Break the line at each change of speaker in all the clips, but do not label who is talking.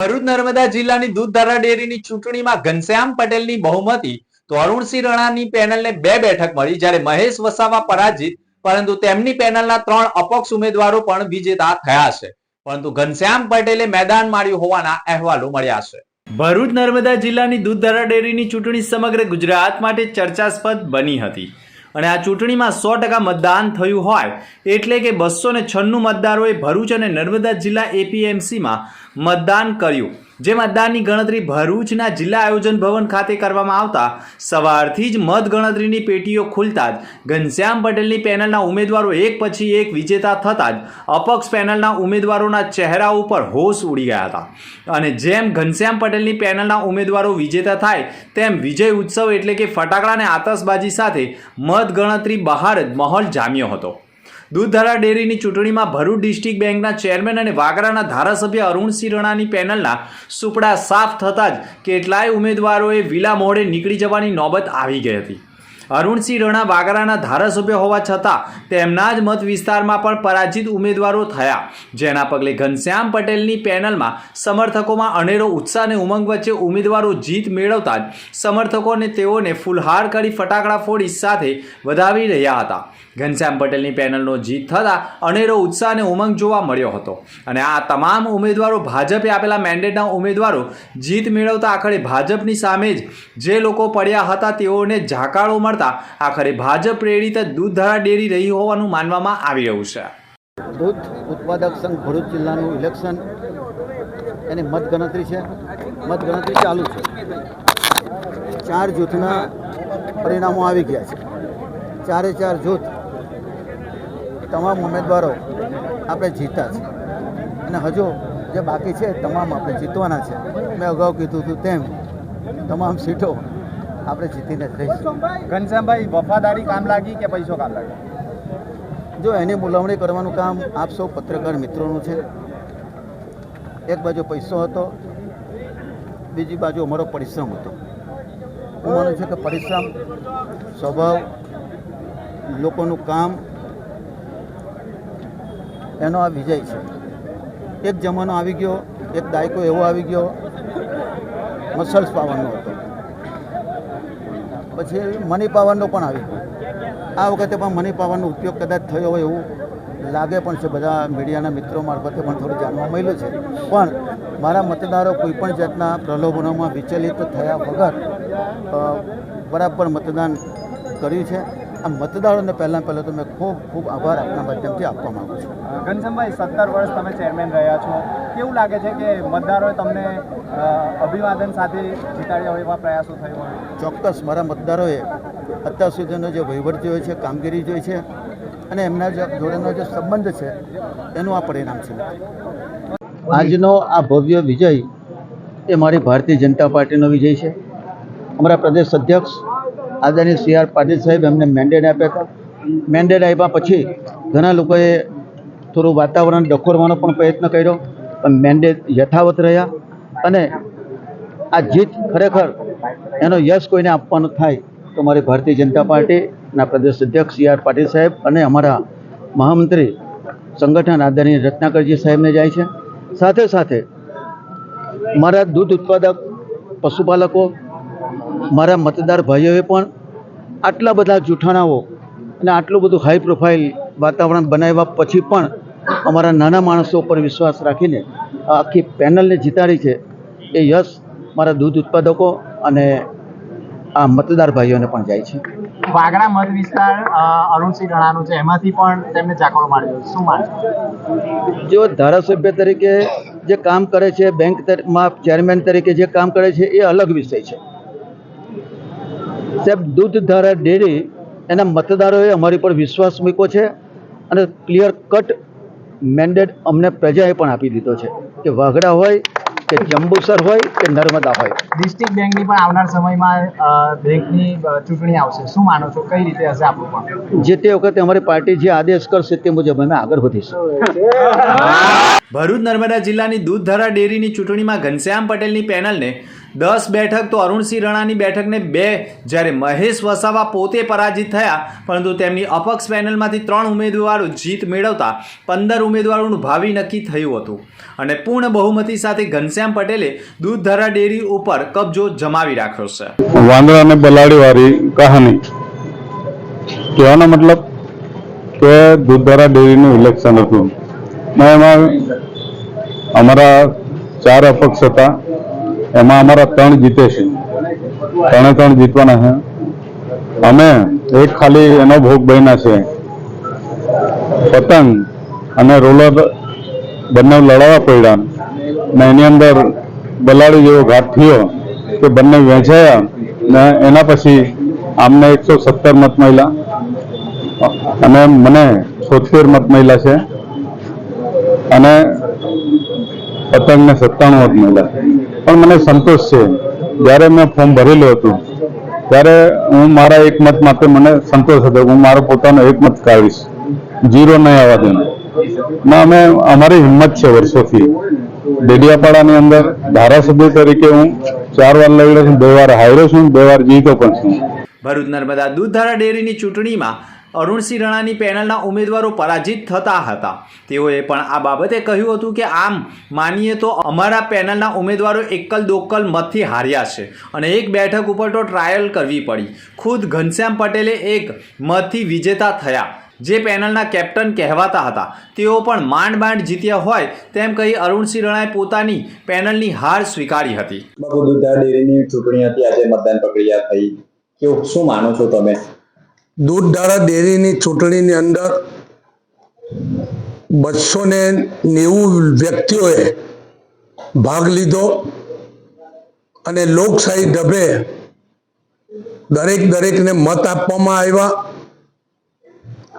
ભરૂચ નર્મદા જિલ્લાની દૂધધારા ડેરીની ચૂંટણીમાં ઘનશ્યામ પટેલની બહુમતી તો અરુણસિંહ રણાની પેનલને બે બેઠક મળી જ્યારે મહેશ વસાવા પરાજિત, પરંતુ તેમની પેનલના ત્રણ અપક્ષ ઉમેદવારો પણ વિજેતા થયા છે. પરંતુ ઘનશ્યામ પટેલે મેદાન માર્યું હોવાના અહેવાલો મળ્યા છે. ભરૂચ નર્મદા જિલ્લાની દૂધધારા ડેરીની ચૂંટણી સમગ્ર ગુજરાત માટે ચર્ચાસ્પદ બની હતી. અને આ ચૂંટણીમાં સો ટકા મતદાન થયું હોય એટલે કે બસો ને છન્નું મતદારોએ ભરૂચ અને નર્મદા જિલ્લા એપીએમસીમાં મતદાન કર્યું. જે મતદાનની ગણતરી ભરૂચના જિલ્લા આયોજન ભવન ખાતે કરવામાં આવતા સવારથી જ મત ગણતરીની પેટીઓ ખુલતા જ ઘનશ્યામ પટેલની પેનલના ઉમેદવારો એક પછી એક વિજેતા થતાં જ અપક્ષ પેનલના ઉમેદવારોના ચહેરા ઉપર હોશ ઉડી ગયા હતા. અને જેમ ઘનશ્યામ પટેલની પેનલના ઉમેદવારો વિજેતા થાય, તેમ વિજય ઉત્સવ એટલે કે ફટાકડા અને આતશબાજી સાથે મત ગણતરી બહાર જ માહોલ જામ્યો હતો. દૂધધારા ડેરીની ચૂંટણીમાં ભરૂચ ડિસ્ટ્રિક્ટ બેંકના ચેરમેન અને વાગરાના ધારાસભ્ય અરુણસિંહ રણાની પેનલના સુપડા સાફ થતાં જ કેટલાય ઉમેદવારોએ વિલા મોડે નીકળી જવાની નોબત આવી ગઈ હતી. અરુણસિંહ રણા વાગરાના ધારાસભ્ય હોવા છતાં તેમના જ મત વિસ્તારમાં પણ પરાજિત ઉમેદવારો થયા. જેના પગલે ઘનશ્યામ પટેલની પેનલમાં સમર્થકોમાં અનેરો ઉત્સાહ અને ઉમંગ વચ્ચે ઉમેદવારો જીત મેળવતા જ સમર્થકોને તેઓને ફુલહાર કરી ફટાકડા ફોડી સાથે વધાવી રહ્યા હતા. ઘનશ્યામ પટેલની પેનલનો જીત થતાં અનેરો ઉત્સાહ અને ઉમંગ જોવા મળ્યો હતો. અને આ તમામ ઉમેદવારો ભાજપે આપેલા મેન્ડેટના ઉમેદવારો જીત મેળવતા આખરે ભાજપની સામે જ જે લોકો પડ્યા હતા તેઓને ઝાકાળો મળતા આખરે ભાજપ પ્રેરિત દૂધધારા ડેરી રહી હોવાનું માનવામાં આવી રહ્યું છે.
દૂધ ઉત્પાદક સંઘ ભરૂચ જિલ્લાનું ઇલેક્શન એની મતગણતરી છે. મતગણતરી ચાલુ છે. ચાર જૂથના પરિણામો આવી ગયા છે. ચારે ચાર જૂથ તમામ ઉમેદવારો આપણે જીતા છે. અને હજુ જે બાકી છે તમામ આપણે જીતવાના છે. મેં અગાઉ કીધું હતું તેમ તમામ સીટો આપણે જીતીને રહીશું
ઘનશ્યામભાઈ, વફાદારી કામ લાગી કે પૈસો કામ લાગી
જો એની બોલાવણી કરવાનું કામ આપ સૌ પત્રકાર મિત્રોનું છે. એક બાજુ પૈસો હતો, બીજી બાજુ અમારો પરિશ્રમ હતો. હું માનું છું કે પરિશ્રમ, સ્વભાવ, લોકોનું કામ, એનો આ વિજય છે. એક જમાનો આવી ગયો, એક દાયકો એવો આવી ગયો, મસલ્સ પાવરનો હતો. પછી મની પાવરનો પણ આવી ગયો. આ વખતે પણ મની પાવરનો ઉપયોગ કદાચ થયો હોય એવું લાગે પણ છે. બધા મીડિયાના મિત્રો મારફતે પણ થોડું જાણવા મળ્યું છે. પણ મારા મતદારો કોઈપણ જાતના પ્રલોભનોમાં વિચલિત થયા વગર બરાબર મતદાન કર્યું છે. આ મતદારોને પહેલાં પહેલાં તો મેં ખૂબ ખૂબ આભાર આપના માધ્યમથી આપવા માગું છું.
ઘનશ્યામભાઈ, સત્તર વર્ષ તમે ચેરમેન રહ્યા છો. કેવું લાગે છે કે મતદારોએ તમને અભિવાદન સાથે જીતાડ્યા હોય એવા પ્રયાસો થયો હોય?
ચોક્કસ મારા મતદારોએ અત્યાર સુધીનો જે વહીવટ જોયો છે, કામગીરી જોઈ છે અને એમના જોડેનો જે સંબંધ છે, એનું આ પરિણામ છે. આજનો આ ભવ્ય વિજય એ મારી ભારતીય જનતા પાર્ટીનો વિજય છે. અમારા પ્રદેશ અધ્યક્ષ આદરણીય સી આર પાટીલ સાહેબ એમને મેન્ડેટ આપ્યા હતા. મેન્ડેટ આપ્યા પછી ઘણા લોકોએ થોડું વાતાવરણ ડખોરવાનો પણ પ્રયત્ન કર્યો, પણ મેન્ડેટ યથાવત રહ્યા અને આ જીત ખરેખર એનો યશ કોઈને આપવાનો થાય તો મારી ભારતીય જનતા પાર્ટીના પ્રદેશ અધ્યક્ષ સી આર પાટીલ સાહેબ અને અમારા મહામંત્રી સંગઠન આદરણીય રત્નાકરજી સાહેબને જાય છે. સાથે સાથે મારા દૂધ ઉત્પાદક પશુપાલકો, મારા મતદાર ભાઈઓએ પણ આટલા બધા જૂઠાણાઓ અને આટલું બધું હાઈ પ્રોફાઇલ વાતાવરણ બનાવ્યા પછી પણ અમારા નાના માણસો પર વિશ્વાસ રાખીને આખી પેનલને જીતાડી છે. એ યશ મારા દૂધ ઉત્પાદકો અને આ મતદાર ભાઈઓને પણ જાય છે.
વાગડા મત વિસ્તાર અરુણસિંહ રાણાનું છે. એમાંથી પણ તેમને ચાકડો માર્યો. શું માર્યો?
જો ધારાસભ્ય તરીકે જે કામ કરે છે બેંકમાં ચેરમેન તરીકે જે કામ કરે છે એ અલગ વિષય છે. સાહેબ દૂધ ધારા ડેરી એના મતદારોએ અમારી પર વિશ્વાસ મૂક્યો છે અને ક્લિયર કટ મેન્ડેટ અમને પ્રજાએ પણ આપી દીધો છે કે વાઘડા હોય કે જંબુસર હોય કે નર્મદા હોય.
ડિસ્ટ્રિક્ટ બેંકની પણ આવનાર સમયમાં બેંકની ચૂંટણી આવશે. શું માનો છો? કઈ રીતે હશે આપણું પણ?
જે તે વખતે અમારી પાર્ટી જે આદેશ કરશે તે મુજબ અમે આગળ વધીશું.
ભરૂચ નર્મદા જિલ્લાની દૂધધારા ડેરીની ચૂંટણીમાં ઘનશ્યામ પટેલની પેનલને દસ બેઠક તો અરુણસિંહ રણાની બેઠકને બે, જ્યારે મહેશ વસાવા પોતે પરાજિત થયા, પરંતુ તેમની અપક્ષ પેનલમાંથી ત્રણ ઉમેદવારો જીત મેળવતા પંદર ઉમેદવારોનું ભાવિ નક્કી થયું હતું. અને પૂર્ણ બહુમતી સાથે ઘનશ્યામ પટેલે દૂધધારા ડેરી ઉપર કબજો જમાવી રાખ્યો છે.
વાંદરા અને બલાડીવાળી કહાની. કહેવાનો મતલબ કે દૂધધારા ડેરીનું ઇલેક્શન હતું. અમારા ચાર અપક્ષ હતા. એમાં અમારા ત્રણ જીતે છે. ત્રણે ત્રણ જીતવાના છે. અમે એક ખાલી એનો ભોગ બન્યા છે. પતંગ અને રોલર બંને લડાવવા પડ્યા ને એની અંદર બલાડી જેવો ઘાટ થયો કે બંને વેચાયા ને એના પછી આમને એકસો સત્તર મત મળ્યા. અને મને છોતેર મત મળ્યા છે. અને પતંગને સત્તાણું મત મળ્યા. પણ મને સંતોષ છે. જ્યારે મેં ફોર્મ ભરેલું હતું, ત્યારે હું મારા એક મત માટે મને સંતોષ હતો હું મારો પોતાનો એક મત કાઢીશ. જીરો નહીં આવવા દેવાનો. ને, અમે, અમારી હિંમત છે વર્ષોથી. ડેડિયાપાડાની અંદર ધારાસભ્ય તરીકે હું ચાર વાર લડ્યો છું, બે વાર હાર્યો છું, બે વાર જીતો પણ છું.
ભરૂચ નર્મદા દૂધધારા ડેરીની ચૂંટણીમાં અરુણસિંહ રણાની પેનલના ઉમેદવારો પરાજિત થતા હતા. તેઓએ પણ આ બાબતે કહ્યું હતું કે, આમ માનીએ તો અમારા પેનલના ઉમેદવારો એકલ દોકલ મતથી હાર્યા છે અને એક બેઠક ઉપર તો ટ્રાયલ કરવી પડી. ખુદ ઘનશ્યામ પટેલે એક મતથી વિજેતા થયા. જે પેનલના કેપ્ટન કહેવાતા હતા. તેઓ પણ માંડ માંડ જીત્યા હોય તેમ કહી અરુણસિંહ રણાએ પોતાની પેનલની હાર સ્વીકારી હતી.
ચૂંટણી હતી. આજે મતદાન પ્રક્રિયા થઈ. કેવું? શું માનો છો તમે?
દૂધધારા ડેરીની ચૂંટણીની અંદર બસો ને નેવું વ્યક્તિઓએ ભાગ લીધો અને લોકશાહી ઢબે દરેક દરેકને મત આપવામાં આવ્યા.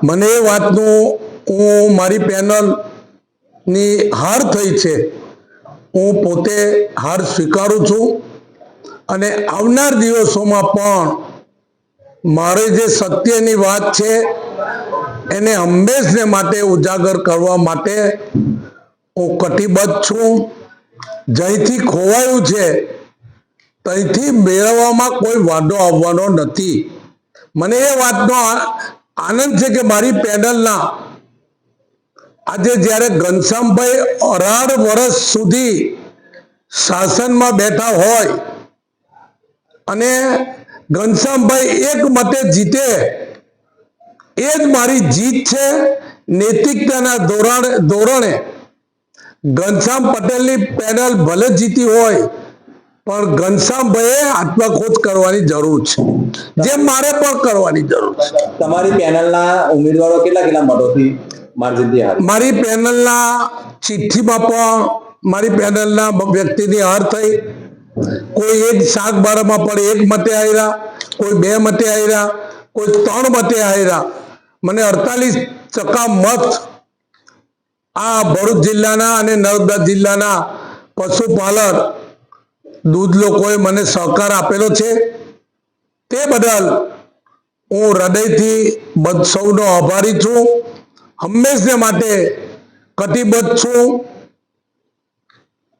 મને એ વાતનું હું મારી પેનલની હાર થઈ છે. હું પોતે હાર સ્વીકારું છું. અને આવનાર દિવસોમાં પણ મારે જે સત્યની વાત છે, એને હંમેશને માટે ઉજાગર કરવા માટે હું કટિબદ્ધ છું. જ્યાંથી ખોવાયું છે, ત્યાંથી મેળવવામાં કોઈ વાંધો આવવાનો નથી. મને એ વાતનો આનંદ છે કે મારી પેનલના આજે જ્યારે ઘનશ્યામભાઈ અઢાર વર્ષ સુધી શાસનમાં બેઠા હોય અને ઘનશ્યામભાઈ એક મતે જીતે. એ જ મારી જીત છે નૈતિકતાના ધોરણ ધોરણે. ઘનશ્યામ પટેલની પેનલ ભલે જીતી હોય પણ ઘનશ્યામભાઈએ આત્મખોજ કરવાની જરૂર છે. જે મારે પણ કરવાની જરૂર છે.
તમારી પેનલના ઉમેદવારો કેટલા કેટલા મતોથી
મારી પેનલના ચિઠ્ઠીમાં પણ મારી પેનલના વ્યક્તિની હાર થઈ. કોઈ એક શાક બારામાં પણ એક મતે આવ્યા કોઈ બે મતે આવ્યા કોઈ ત્રણ મતે આવ્યા મને અડતાલીસ ટકા મત આ ભરૂચ જિલ્લાના અને નર્મદા જિલ્લાના પશુપાલક દૂધ લોકોએ મને સહકાર આપેલો છે. તે બદલ હું હૃદયથી સૌનો આભારી છું. હંમેશને માટે કટિબદ્ધ છું.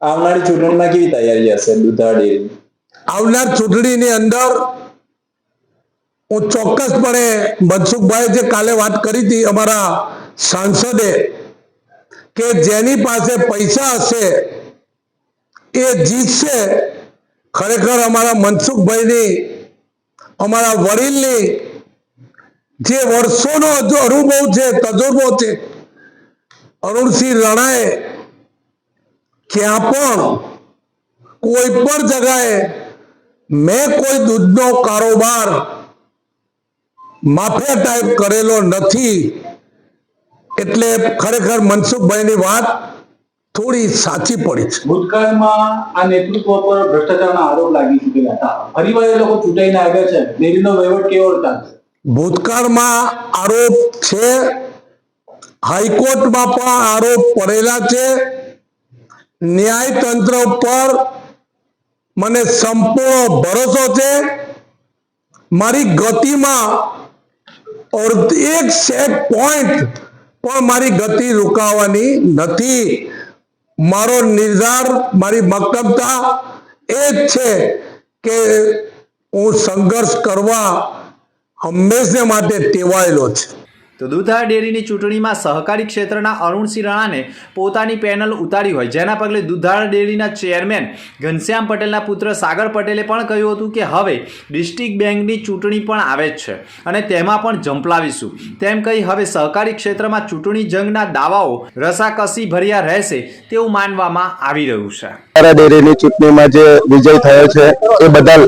આવનારી ચૂંટણીમાં કેવી તૈયારી હશે ડેરી
આવનાર ચૂંટણીની અંદર હું ચોક્કસપણે મનસુખભાઈ જે કાલે વાત કરી હતી અમારા સાંસદે કે જેની પાસે પૈસા હશે એ જીતશે, ખરેખર અમારા મનસુખભાઈની, અમારા વડીલની જે વર્ષોનો અનુભવ છે, તજુર્બો છે, અરુણસિંહ રણાએ ક્યાં પણ કોઈ પણ જગાએ મેં કોઈ દૂધનો કારોબાર માફિયા ટાઈપ કરેલો નથી. એટલે ખરેખર મનસુખભાઈની વાત થોડી સાચી પડી છે.
ભૂતકાળમાં આ નેતૃત્વ પર ભ્રષ્ટાચારના આરોપ લાગી ચૂકેલા હતા. ફરીવાર એ લોકો ચૂંટાઈને આવ્યા છે. ડેરીનો વહીવટ કેવો ચાલશે
ભૂતકાળમાં આરોપ છે. હાઈકોર્ટમાં પણ આરોપ પડેલા છે. ન્યાયતંત્ર ઉપર મને સંપૂર્ણ ભરોસો છે. મારી ગતિમાં ઓર એક સેટ પોઈન્ટ પણ મારી ગતિ રોકાવાની નથી. મારો નિર્ધાર, મારી મક્કમતા એ જ છે કે હું સંઘર્ષ કરવા હંમેશને માટે ટેવાયેલો છે.
તો દૂધાળ ડેરીની ચૂંટણીમાં સહકારી ક્ષેત્રના અરુણસિંહ રાણાને પોતાની પેનલ ઉતારી હોય. જેના પગલે દૂધાળ ડેરીના ચેરમેન ઘનશ્યામ પટેલના પુત્ર સાગર પટેલે પણ કહ્યું હતું કે હવે ડિસ્ટ્રિક્ટ બેંકની ચૂંટણી પણ આવે જ છે અને તેમાં પણ ઝંપલાવીશું. તેમ કહી હવે સહકારી ક્ષેત્રમાં ચૂંટણી જંગના દાવાઓ રસાકસી ભર્યા રહેશે તેવું માનવામાં આવી રહ્યું છે.
ડેરીની ચૂંટણીમાં જે વિજય થયો છે, એ બદલ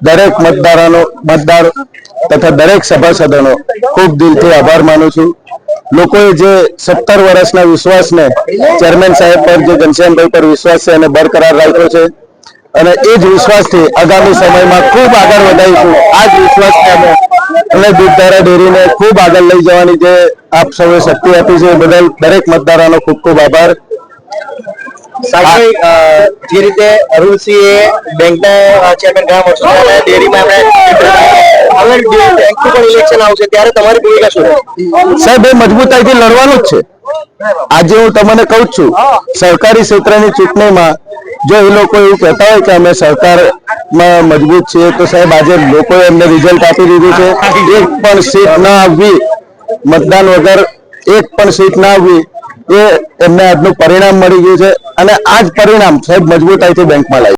દરેક મતદારોનો, મતદાર તથા દરેક સભાસદોનો ખૂબ દિલથી આભાર માનું છું. લોકોએ જે સત્તર વર્ષના વિશ્વાસને ચેરમેન સાહેબ પર, જે ઘનશ્યામભાઈ પર વિશ્વાસ છે, એને બરકરાર રાખ્યો છે. અને એ જ વિશ્વાસથી આગામી સમયમાં ખૂબ આગળ વધારીશું આ જ વિશ્વાસથી અમે અને દૂધધારા ડેરીને ખૂબ આગળ લઈ જવાની જે આપ સૌએ શક્તિ આપી છે બદલ દરેક મતદારોનો ખૂબ ખૂબ આભાર.
જે રીતે અરુણસિંહે બેંકનો ચેરમેન ગયા વર્ષો ડેરીમાં એમણે હવે બેંકનું પણ ઇલેક્શન આવશે ત્યારે તમારી ભૂમિકા શું
સાહેબ એ મજબૂતાઈથી લડવાનું જ છે. આજે હું તમને કહું છું સરકારી ક્ષેત્રની ચૂંટણીમાં જો એ લોકો એવું કહેતા હોય કે અમે સરકારમાં મજબૂત છીએ તો સાહેબ આજે લોકોએ એમને રિઝલ્ટ આપી દીધું છે. એક પણ સીટ ના આવવી મતદાન વગર એક પણ સીટ ના આવવી એ એમને આજનું પરિણામ મળી ગયું છે અને આ જ પરિણામ સાહેબ મજબૂતાઈથી બેંકમાં લાવી